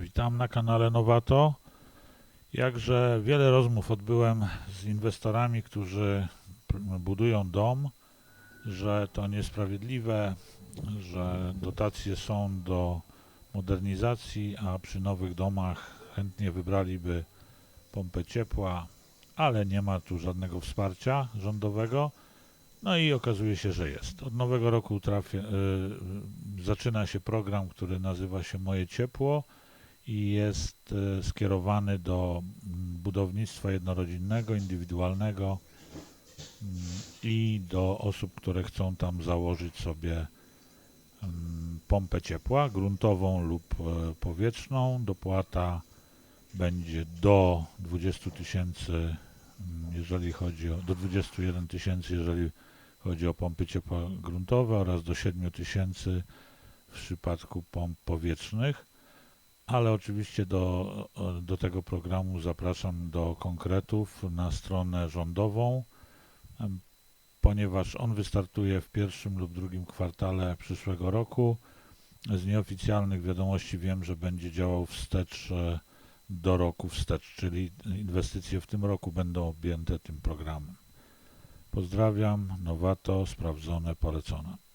Witam na kanale Nowato. Jakże wiele rozmów odbyłem z inwestorami, którzy budują dom, że to niesprawiedliwe, że dotacje są do modernizacji, a przy nowych domach chętnie wybraliby pompę ciepła, ale nie ma tu żadnego wsparcia rządowego. No i okazuje się, że jest. Od nowego roku y, zaczyna się program, który nazywa się Moje Ciepło i jest y, skierowany do mm, budownictwa jednorodzinnego, indywidualnego mm, i do osób, które chcą tam założyć sobie mm, pompę ciepła, gruntową lub e, powietrzną. Dopłata będzie do 20 tysięcy, jeżeli chodzi o, do 21 tysięcy, jeżeli chodzi o pompy ciepła gruntowe oraz do 7 tysięcy w przypadku pomp powietrznych. Ale oczywiście do, do tego programu zapraszam do konkretów na stronę rządową, ponieważ on wystartuje w pierwszym lub drugim kwartale przyszłego roku. Z nieoficjalnych wiadomości wiem, że będzie działał wstecz e, do roku wstecz, czyli inwestycje w tym roku będą objęte tym programem. Pozdrawiam, Nowato, sprawdzone, polecone.